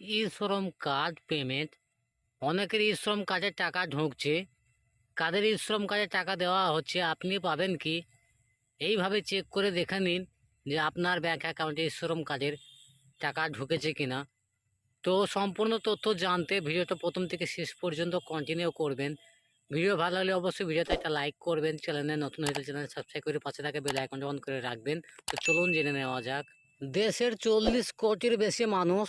ই শ্রম card payment অনেকের ই শ্রম কাজের টাকা ঢুকছে। কাদের ই শ্রম কাজের টাকা দেওয়া হচ্ছে আপনি পাবেন কি? এইভাবে চেক করে দেখে নিন যে আপনার ব্যাঙ্ক অ্যাকাউন্টে ই শ্রম কাজের টাকা ঢুকেছে কি না তো সম্পূর্ণ তথ্য জানতে ভিডিওটা প্রথম থেকে শেষ পর্যন্ত কন্টিনিউ করবেন। ভিডিও ভালো লাগলে অবশ্যই ভিডিওতে একটা লাইক করবেন চ্যানেলে নতুন হয়ে চ্যানেল সাবস্ক্রাইব করে পাশে থাকে বেল আইকনটা অন করে রাখবেন। তো চলুন জেনে নেওয়া যাক। দেশের চল্লিশ কোটির বেশি মানুষ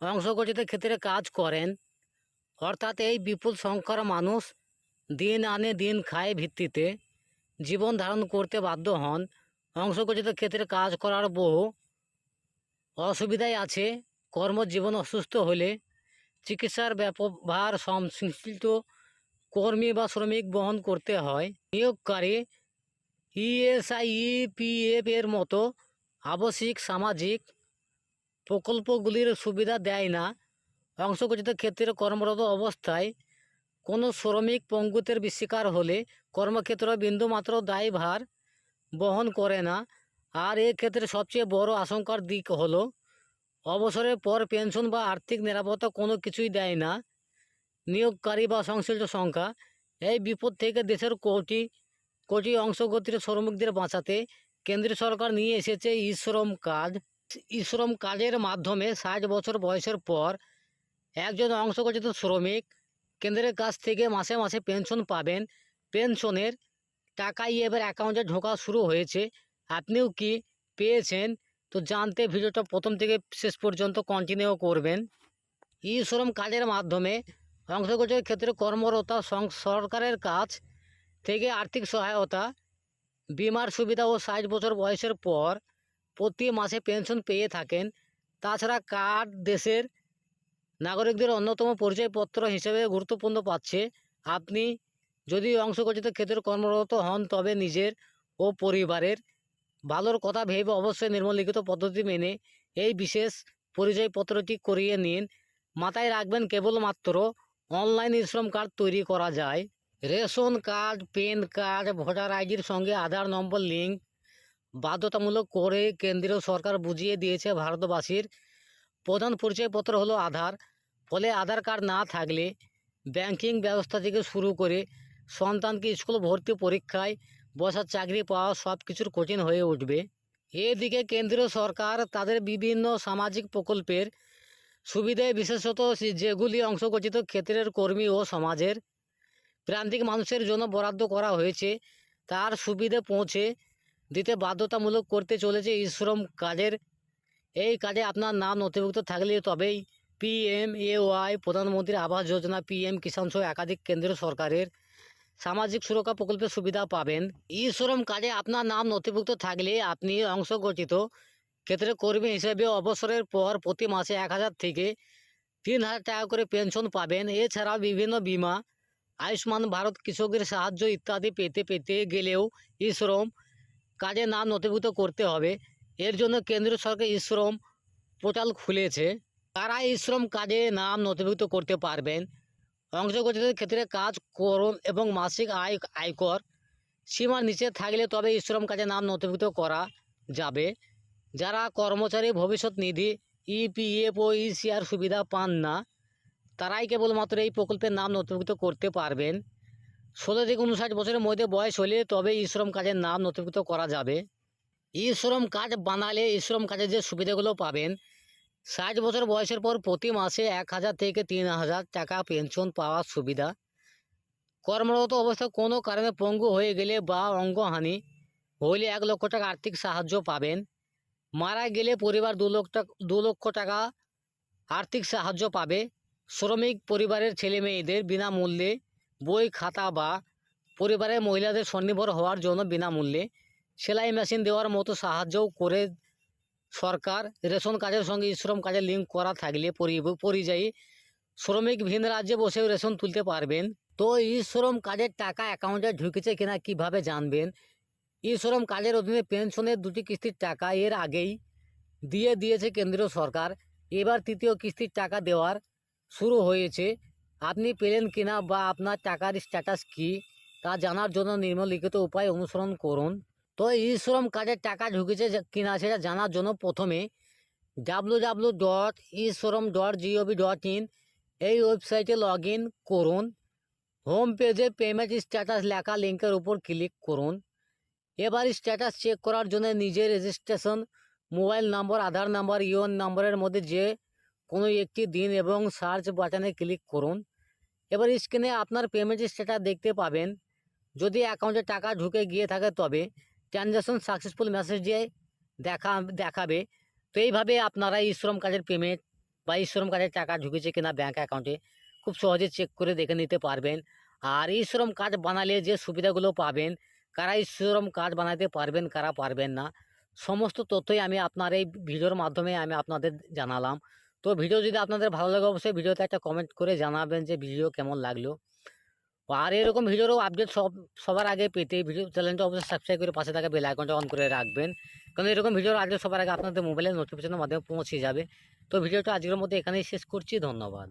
অংশগঠিত ক্ষেত্রে কাজ করেন। অর্থাৎ এই বিপুল সংখ্যার মানুষ দিন আনে, দিন খায় ভিত্তিতে জীবন ধারণ করতে বাধ্য হন। অংশগঠিত ক্ষেত্রে কাজ করার বহু অসুবিধাই আছে। কর্মজীবন অসুস্থ হলে চিকিৎসার ব্যবহার সংশ্লিষ্ট কর্মী বা শ্রমিক বহন করতে হয়। নিয়োগকারী ইএসআই পিএফ এর মতো আবশ্যিক, সামাজিক প্রকল্পগুলির সুবিধা দেয় না। অংশগঠিত ক্ষেত্রে কর্মরত অবস্থায় কোনো শ্রমিক পঙ্গুতের শিকার হলে কর্মক্ষেত্র বিন্দুমাত্র দায়ভার বহন করে না। আর ক্ষেত্রে সবচেয়ে বড় আশঙ্কার দিক হলো, অবসরের পর পেনশন বা আর্থিক নিরাপত্তা কোনো কিছুই দেয় না। নিয়োগকারী বা সংশ্লিষ্ট সংখ্যা, এই বিপদ থেকে দেশের কোটি কোটি অংশগতির শ্রমিকদের বাঁচাতে কেন্দ্রীয় সরকার নিয়ে এসেছে ই শ্রম কার্ড। ই শ্রম কার্ডের মাধ্যমে ষাট বছর বয়সের পর একজন অংশগঠিত শ্রমিক কেন্দ্রের কাছ থেকে মাসে মাসে পেনশন পাবেন। পেনশনের টাকাই এবার অ্যাকাউন্টে ঢোকা শুরু হয়েছে। আপনিও কি পেয়েছেন? তো জানতে ভিডিওটা প্রথম থেকে শেষ পর্যন্ত কন্টিনিউ করবেন। ই শ্রম কাজের মাধ্যমে অংশগঠিত ক্ষেত্রে কর্মরত সরকারের কাছ থেকে আর্থিক সহায়তা, বিমার সুবিধা ও ষাট বছর বয়সের পর প্রতি মাসে পেনশন পেয়ে থাকেন। তাছাড়া কার্ড দেশের নাগরিকদের অন্যতম পরিচয়পত্র হিসেবে গুরুত্বপূর্ণ পাচ্ছে? আপনি যদি অংশগঠিত ক্ষেত্রে কর্মরত হন, তবে নিজের ও পরিবারের ভালোর কথা ভেবে অবশ্যই নির্মলিখিত পদ্ধতি মেনে এই বিশেষ পরিচয়পত্রটি করিয়ে নিন। মাথায় রাখবেন, কেবলমাত্র অনলাইন শ্রম কার্ড তৈরি করা যায়। Ration card, PAN card, voter আইডির সঙ্গে আধার নম্বর, লিঙ্ক বাধ্যতামূলক করে কেন্দ্রীয় সরকার বুঝিয়ে দিয়েছে ভারতবাসীর প্রধান পরিচয়পত্র হলো আধার। ফলে আধার কার্ড না থাকলে ব্যাংকিং ব্যবস্থা থেকে শুরু করে সন্তানকে স্কুল ভর্তি পরীক্ষায় বসার চাকরি পাওয়া সব কিছুর কঠিন হয়ে উঠবে। এদিকে কেন্দ্রীয় সরকার তাদের বিভিন্ন সামাজিক প্রকল্পের সুবিধায় বিশেষত যেগুলি অংশগঠিত ক্ষেত্রের কর্মী ও সমাজের প্রান্তিক মানুষের জন্য বরাদ্দ করা হয়েছে, তার সুবিধে পৌঁছে দিতে বাধ্যতামূলক করতে চলেছে ই শ্রম কাজের। এই কাজে আপনার নাম নথিভুক্ত থাকলে তবেই পিএম এওয়াই প্রধানমন্ত্রী আবাস যোজনা পিএম কিষাণ সহ একাধিক কেন্দ্রীয় সরকারের সামাজিক সুরক্ষা প্রকল্পের সুবিধা পাবেন। ই শ্রম কাজে আপনার নাম নথিভুক্ত থাকলে আপনি অংশগঠিত ক্ষেত্রে কর্মী হিসেবে অবসরের পর প্রতি মাসে এক হাজার থেকে তিন হাজার টাকা করে পেনশন পাবেন। এছাড়া বিভিন্ন বিমা, আয়ুষ্মান ভারত কৃষকের সাহায্য ইত্যাদি পেতে পেতে গেলেও ই শ্রম কাজে নাম নথিভুক্ত করতে হবে। এর জন্য কেন্দ্রীয় সরকার শ্রম পোর্টাল খুলেছে। তারা শ্রম কাজে নাম নথিভুক্ত করতে পারবেন। অংশগঠিত ক্ষেত্রে কাজ করুন এবং মাসিক আয় আয়কর সীমার নিচে থাকলে তবে শ্রম কাজে নাম নথিভুক্ত করা যাবে। যারা কর্মচারী, ভবিষ্যৎ নিধি ইপিএফ ও ইসিআর সুবিধা পান না, তারাই কেবলমাত্র এই প্রকল্পের নাম নথিভুক্ত করতে পারবেন। ষোলো থেকে উনষাট বছরের মধ্যে বয়স হলে তবে ই শ্রম কাজের নাম নথিভুক্ত করা যাবে। ই শ্রম কাজ বানালে ই শ্রম কাজের যে সুবিধাগুলো পাবেন, ষাট বছর বয়সের পর প্রতি মাসে এক হাজার থেকে তিন হাজার টাকা পেনশন পাওয়ার সুবিধা। কর্মরত অবস্থায় কোনো কারণে পঙ্গু হয়ে গেলে বা অঙ্গহানি হইলে এক লক্ষ টাকা আর্থিক সাহায্য পাবেন। মারা গেলে পরিবার দু লক্ষ টাকা, দু লক্ষ টাকা আর্থিক সাহায্য পাবে। শ্রমিক পরিবারের ছেলে মেয়েদের বিনামূল্যে বই, খাতা বা পরিবারের মহিলাদের স্বনির্ভর হওয়ার জন্য বিনামূল্যে সেলাই মেশিন দেওয়ার মতো সাহায্যও করে সরকার। রেশন কাজের সঙ্গে শ্রম কাজের লিঙ্ক করা থাকলে পরি- পরিযায়ী শ্রমিক ভিন রাজ্যে বসেও রেশন তুলতে পারবেন। তো ই শ্রম কাজের টাকা অ্যাকাউন্টে ঢুকেছে কিনা কীভাবে জানবেন? ই শ্রম কাজের অধীনে পেনশনের দুটি কিস্তির টাকা এর আগেই দিয়ে দিয়েছে কেন্দ্রীয় সরকার। এবার তৃতীয় কিস্তির টাকা দেওয়ার শুরু হয়েছে। আপনি পেলেন কিনা বা আপনার টাকার স্ট্যাটাস কি, তা জানার জন্য নিম্নলিখিত উপায় অনুসরণ করুন। তো ই শ্রম কাজের টাকা ঢুকেছে কিনা সেটা জানার জন্য প্রথমে W W dot eShram dot G O V dot in এই ওয়েবসাইটে লগ ইন করুন। হোম পেজে পেমেন্ট স্ট্যাটাস লেখা লিঙ্কের উপর ক্লিক করুন। এবার স্ট্যাটাস চেক করার জন্য নিজের registration mobile number Aadhaar number UAN নম্বরের মধ্যে যে কোনো একটি দিন এবং সার্চ বাটনে ক্লিক করুন। এবার স্ক্রিনে আপনার পেমেন্ট স্ট্যাটাস দেখতে পাবেন। যদি অ্যাকাউন্টে টাকা ঢুকে গিয়ে থাকে তবে ট্রানজ্যাকশন সাকসেসফুল মেসেজ দিয়ে দেখা, দেখাবে। তো এইভাবে আপনারা এই শ্রম কাজের পেমেন্ট বা এই শ্রম কাজের টাকা ঢুকেছে কিনা ব্যাঙ্ক অ্যাকাউন্টে খুব সহজে চেক করে দেখে নিতে পারবেন। আর এই শ্রম কাজ বানালে যে সুবিধাগুলো পাবেন, কারা এই শ্রম কাজ বানাতে পারবেন, কারা পারবেন না, সমস্ত তথ্যই আমি আপনার এই ভিডিওর মাধ্যমে আমি আপনাদের জানালাম। তো ভিডিও যদি আপনাদের ভালো লাগে, অবশ্যই ভিডিওতে একটা কমেন্ট করে জানাবেন যে ভিডিও কেমন লাগল। আর এরকম ভিডিওরও আপডেট সব, সবার আগে পেতে ভিডিও চ্যানেলটা অবশ্যই সাবস্ক্রাইব করে পাশে থাকা বেল আইকনটা অন করে রাখবেন। কারণ এরকম ভিডিওর আগে সবার আগে আপনাদের মোবাইলের নোটিফিকেশনের মাধ্যমে পৌঁছে যাবে। তো ভিডিওটা আজকের মধ্যে এখানেই শেষ করছি, ধন্যবাদ।